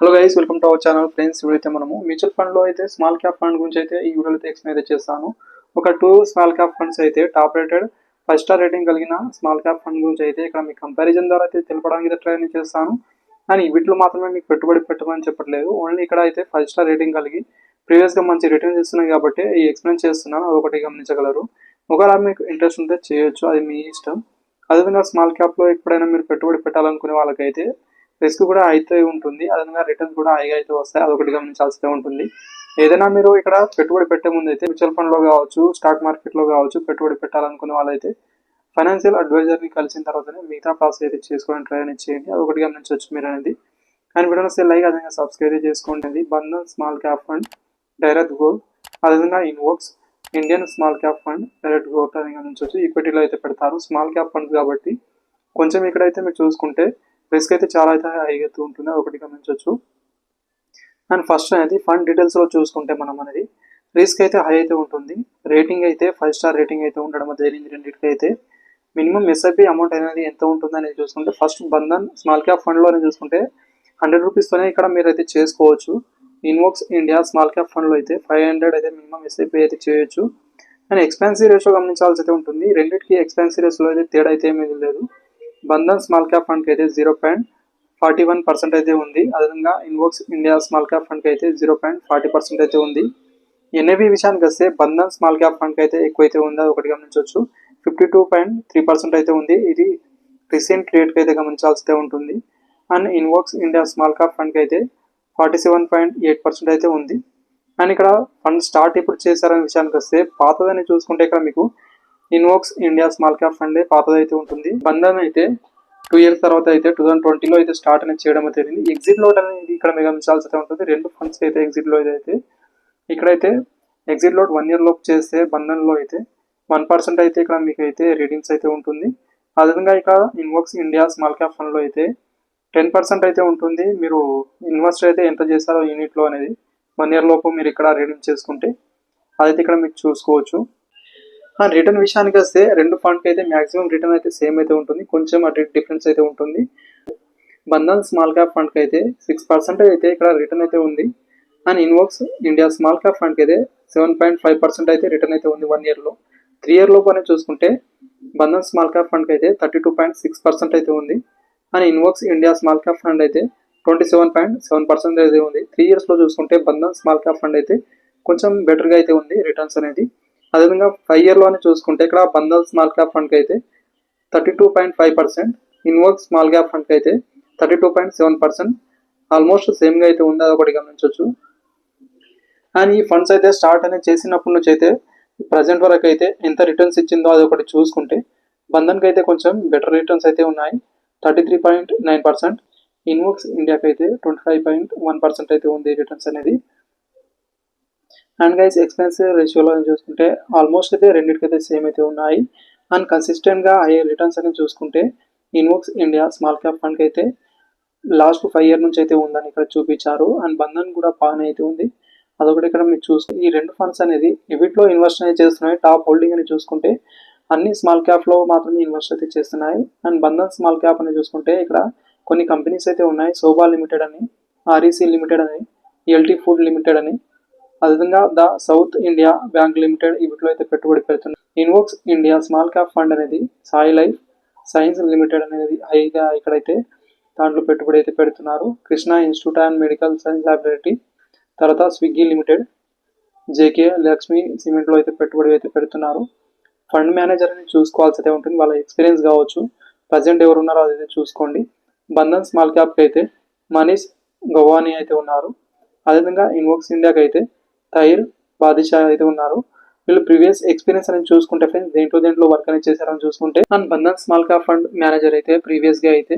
Hello guys welcome to our channel friends ఇప్పుడు మనము mutual ఫండ్లో అయితే స్మాల్ క్యాప్ ఫండ్ గురించి అయితే ఈ వీడియోలో అయితే ఎక్స్ప్లెయిన్ అయితే చేస్తాను. ఒక టూ స్మాల్ క్యాప్ ఫండ్స్ అయితే top rated five star rating కలిగిన స్మాల్ క్యాప్ ఫండ్ గురించి అయితే ఇక్కడ మీకు కంపారిజన్ ద్వారా అయితే తెలపడానికి అయితే ట్రై చేస్తాను. కానీ వీటిలో మాత్రమే మీకు పెట్టుబడి పెట్టమని చెప్పట్లేదు. ఓన్లీ ఇక్కడ అయితే ఫైవ్ స్టార్ రేటింగ్ కలిగి ప్రీవియస్గా మంచి రిటర్న్స్ ఇస్తున్నాయి కాబట్టి ఈ ఎక్స్ప్లెయిన్ చేస్తున్నాను. అదొకటి గమనించగలరు. ఒకవేళ మీకు ఇంట్రెస్ట్ ఉంటే చేయొచ్చు. అది మీ ఇష్టం. అదేవిధంగా స్మాల్ క్యాప్లో ఎప్పుడైనా మీరు పెట్టుబడి పెట్టాలనుకునే వాళ్ళకైతే రిస్క్ కూడా అయితే ఉంటుంది. అదనంగా రిటర్న్స్ కూడా హైగా అయితే వస్తాయి. అదొకటి గమనించాల్సి ఉంటుంది. ఏదైనా మీరు ఇక్కడ పెట్టుబడి పెట్టే ముందు అయితే మ్యూచువల్ ఫండ్లో కావచ్చు స్టాక్ మార్కెట్లో కావచ్చు పెట్టుబడి పెట్టాలనుకునే వాళ్ళైతే ఫైనాన్షియల్ అడ్వైజర్ని కలిసిన తర్వాతనే మిగతా ప్రాసెస్ అయితే చేసుకోవడానికి ట్రై అనేది చేయండి. అదొకటి గమనించవచ్చు మీరు అనేది అండ్ వీడియో సెల్ లైక్ అదేవిధంగా సబ్స్క్రైబ్ చేసుకోండి Bandhan small cap fund direct goal అదేవిధంగా invokes Indian small cap fund direct growth అని గమనించవచ్చు. ఈక్విటీలో అయితే పెడతారు. స్మాల్ క్యాప్ ఫండ్స్ కాబట్టి కొంచెం ఇక్కడైతే మీరు చూసుకుంటే రిస్క్ అయితే చాలా అయితే హై అయితే ఉంటుంది ఒకటి గమనించవచ్చు. అండ్ ఫస్ట్ అనేది ఫండ్ డీటెయిల్స్లో చూసుకుంటే మనం అనేది రిస్క్ అయితే హై అయితే ఉంటుంది. రేటింగ్ అయితే ఫైవ్ స్టార్ రేటింగ్ అయితే ఉండడం జరిగింది రెండింటికి అయితే మినిమం ఎస్ఐపి అమౌంట్ అనేది ఎంత ఉంటుంది అనేది చూసుకుంటే ఫస్ట్ బంధన్ స్మాల్ క్యాప్ ఫండ్లో చూసుకుంటే హండ్రెడ్ రూపీస్తోనే ఇక్కడ మీరు అయితే చేసుకోవచ్చు. ఇన్వోక్స్ ఇండియా స్మాల్ క్యాప్ ఫండ్లో అయితే ఫైవ్ హండ్రెడ్ అయితే మినిమం ఎస్ఐపి అయితే చేయొచ్చు. అండ్ ఎక్స్పెన్సీ రేషియో గమనించాల్సి అయితే ఉంటుంది. రెండింటికి ఎక్స్పెన్సీ రేషియోలో అయితే తేడా అయితే ఏమీ లేదు. బంధన్ స్మాల్ క్యాప్ ఫండ్కి అయితే zero point forty one percent అయితే ఉంది. అదేవిధంగా ఇన్వోక్స్ ఇండియా స్మాల్ క్యాప్ ఫండ్కి అయితే జీరో పాయింట్ ఫార్టీ పర్సెంట్ అయితే ఉంది. ఎన్ఏవి విషయానికి వస్తే బంధన్ స్మాల్ క్యాప్ ఫండ్కి అయితే ఎక్కువైతే ఉంది అది ఒకటి గమనించవచ్చు. Fifty two point three percent అయితే ఉంది. ఇది రీసెంట్ రేట్కి అయితే గమనించాల్సి ఉంటుంది. అండ్ ఇన్వోక్స్ ఇండియా స్మాల్ క్యాప్ ఫండ్కి అయితే forty seven point eight percent అయితే ఉంది. అండ్ ఇక్కడ ఫండ్ స్టార్ట్ ఇప్పుడు చేశారనే విషయానికి వస్తే పాతదని చూసుకుంటే ఇక్కడ మీకు ఇన్వోక్స్ ఇండియా స్మాల్ క్యాప్ ఫండ్ పాతదైతే ఉంటుంది. బంధన్ అయితే టూ ఇయర్స్ తర్వాత అయితే టూ థౌసండ్ ట్వంటీలో అయితే స్టార్ట్ అనేది చేయడం అయితే జరిగింది. ఎగ్జిట్ లోడ్ అనేది ఇక్కడ మీకు గమనించాల్సి అయితే ఉంటుంది. రెండు ఫండ్స్ అయితే ఎగ్జిట్లో అయితే ఇక్కడైతే ఎగ్జిట్ లోడ్ వన్ ఇయర్ లోపు చేస్తే బంధన్లో అయితే వన్ పర్సెంట్ అయితే ఇక్కడ మీకు అయితే రీడింగ్స్ అయితే ఉంటుంది. అదేవిధంగా ఇక్కడ ఇన్వోక్స్ ఇండియా స్మాల్ క్యాప్ ఫండ్లో అయితే టెన్ పర్సెంట్ అయితే ఉంటుంది. మీరు ఇన్వెస్ట్ అయితే ఎంత చేస్తారో యూనిట్లో అనేది వన్ ఇయర్ లోపు మీరు ఇక్కడ రీడింగ్ చేసుకుంటే అదైతే ఇక్కడ మీకు చూసుకోవచ్చు. రిటర్న్ విషయానికి వస్తే రెండు ఫండ్కి అయితే మాక్సిమం రిటర్న్ అయితే సేమ్ అయితే ఉంటుంది. కొంచెం అటు డిఫరెన్స్ అయితే ఉంటుంది. బంధన్ స్మాల్ క్యాప్ ఫండ్కి అయితే సిక్స్ పర్సెంట్ అయితే ఇక్కడ రిటర్న్ అయితే ఉంది. అండ్ ఇన్వోక్స్ ఇండియా స్మాల్ క్యాప్ ఫండ్కి అయితే సెవెన్ పాయింట్ ఫైవ్ పర్సెంట్ అయితే రిటర్న్ అయితే ఉంది వన్ ఇయర్లో త్రీ ఇయర్ లోపు చూసుకుంటే బంధన్ స్మాల్ క్యాప్ ఫండ్కి అయితే thirty two point six percent అయితే ఉంది. అండ్ ఇన్వోక్స్ ఇండియా స్మాల్ క్యాప్ ఫండ్ అయితే twenty seven point seven percent అయితే ఉంది. త్రీ ఇయర్స్లో చూసుకుంటే బంధన్ స్మాల్ క్యాప్ ఫండ్ అయితే కొంచెం బెటర్గా అయితే ఉంది రిటర్న్స్ అనేది. అదేవిధంగా ఫైవ్ ఇయర్లోనే చూసుకుంటే ఇక్కడ బంధన్ స్మాల్ క్యాప్ ఫండ్కి అయితే thirty two point five percent Invesco small cap ఫండ్కి అయితే thirty two point seven percent almost సేమ్గా అయితే ఉంది అది ఒకటి గమనించవచ్చు అండ్ ఈ ఫండ్స్ అయితే స్టార్ట్ అనేది చేసినప్పటి నుంచి అయితే ప్రజెంట్ వరకు అయితే ఎంత రిటర్న్స్ ఇచ్చిందో అది ఒకటి చూసుకుంటే బంధన్కి అయితే కొంచెం బెటర్ రిటర్న్స్ అయితే ఉన్నాయి. Thirty three point nine percent invokes ఇండియాకి అయితే twenty five point one percent అయితే ఉంది రిటర్న్స్ అనేది. అండ్ గైస్ ఎక్స్పెన్స్ రేషియోలో చూసుకుంటే ఆల్మోస్ట్ అయితే రెండింటికైతే సేమ్ అయితే ఉన్నాయి. అండ్ కన్సిస్టెంట్గా హై రిటర్న్స్ అనేది చూసుకుంటే ఇన్వోక్స్ ఇండియా స్మాల్ క్యాప్ ఫండ్కి అయితే లాస్ట్ ఫైవ్ ఇయర్ నుంచి అయితే ఉందని ఇక్కడ చూపించారు. అండ్ బంధన్ కూడా పాన్ అయితే ఉంది. అదొకటి ఇక్కడ మీరు చూస్తే ఈ రెండు ఫండ్స్ అనేది వీటిలో ఇన్వెస్ట్ అనేది చేస్తున్నాయి. టాప్ హోల్డింగ్ అని చూసుకుంటే అన్ని స్మాల్ క్యాప్లో మాత్రమే ఇన్వెస్ట్ అయితే చేస్తున్నాయి. అండ్ బంధన్ స్మాల్ క్యాప్ అని చూసుకుంటే ఇక్కడ కొన్ని కంపెనీస్ అయితే ఉన్నాయి. సోబా లిమిటెడ్ అని ఆర్ఈసీ లిమిటెడ్ అని ఎల్టీ ఫుడ్ లిమిటెడ్ అని అదేవిధంగా the South India bank limited వీటిలో అయితే పెట్టుబడి పెడుతుంది ఇన్వోక్స్ ఇండియా స్మాల్ క్యాప్ ఫండ్ అనేది సాయి లైఫ్ సైన్స్ లిమిటెడ్ అనేది హైగా ఇక్కడైతే దాంట్లో పెట్టుబడి అయితే పెడుతున్నారు. Krishna institute and medical science laboratory తర్వాత స్విగ్గీ లిమిటెడ్ జేకే లక్ష్మి సిమెంట్లో అయితే పెట్టుబడి అయితే పెడుతున్నారు. ఫండ్ మేనేజర్ అని చూసుకోవాల్సి అయితే ఉంటుంది వాళ్ళ ఎక్స్పీరియన్స్ కావచ్చు. ప్రజెంట్ ఎవరు ఉన్నారో అదైతే చూసుకోండి. బంధన్ స్మాల్ క్యాప్కి అయితే మనీష్ గవానీ అయితే ఉన్నారు. అదేవిధంగా ఇన్వోక్స్ ఇండియాకి అయితే తైర్ బాదిషా అయితే ఉన్నారు వీళ్ళు ప్రీవియస్ ఎక్స్పీరియన్స్ అనేది చూసుకుంటే ఫ్రెండ్స్ దేంట్లో దేంట్లో వర్క్ అనేది చేశారని చూసుకుంటే and Bandhan small cap fund manager అయితే ప్రీవియస్గా అయితే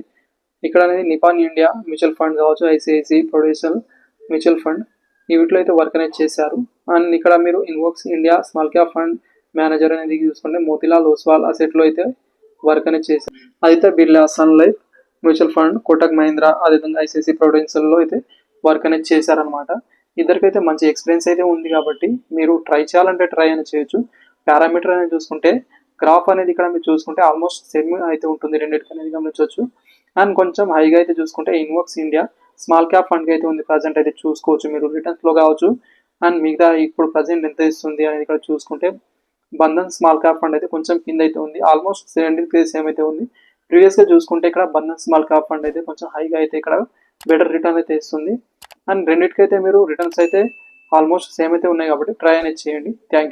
ఇక్కడ అనేది నిపాన్ ఇండియా మ్యూచువల్ ఫండ్ కావచ్చు ఐసిఐసి ప్రొడెన్షియల్ మ్యూచువల్ ఫండ్ ఈ వీటిలో అయితే వర్క్ అనేది చేశారు. అండ్ ఇక్కడ మీరు invokes India small cap fund manager అనేది చూసుకుంటే మోతిలాల్ ఓస్వాల్ అసెట్లో అయితే వర్క్ అనేది చేశారు. అయితే Birla Sun Life mutual fund Kotak Mahindra అదేవిధంగా ఐసిఐసి ప్రొడెన్షియల్లో అయితే వర్క్ అనేది చేశారనమాట ఇద్దరికైతే మంచి ఎక్స్పీరియన్స్ అయితే ఉంది కాబట్టి మీరు ట్రై చేయాలంటే ట్రై అని చేయొచ్చు. పారామీటర్ అనేది చూసుకుంటే గ్రాఫ్ అనేది ఇక్కడ మీరు చూసుకుంటే ఆల్మోస్ట్ సెమ్ అయితే ఉంటుంది. రెండింటికి అనేది గమనించవచ్చు. అండ్ కొంచెం హైగా అయితే చూసుకుంటే Invesco India small cap fund అయితే ఉంది. ప్రజెంట్ అయితే చూసుకోవచ్చు. మీరు రిటర్న్స్లో కావచ్చు. అండ్ మిగతా ఇప్పుడు ప్రజెంట్ ఎంత ఇస్తుంది అనేది ఇక్కడ చూసుకుంటే బంధన్ స్మాల్ క్యాప్ ఫండ్ అయితే కొంచెం కింద అయితే ఉంది. ఆల్మోస్ట్ రెండింటికి సేమ్ అయితే ఉంది. ప్రీవియస్గా చూసుకుంటే ఇక్కడ బంధన్ స్మాల్ క్యాప్ ఫండ్ అయితే కొంచెం హైగా అయితే ఇక్కడ బెటర్ రిటర్న్ అయితే ఇస్తుంది. అండ్ రెండింటికైతే మీరు రిటర్న్స్ అయితే ఆల్మోస్ట్ సేమ్ అయితే ఉన్నాయి కాబట్టి ట్రై అనేది చేయండి. Thank you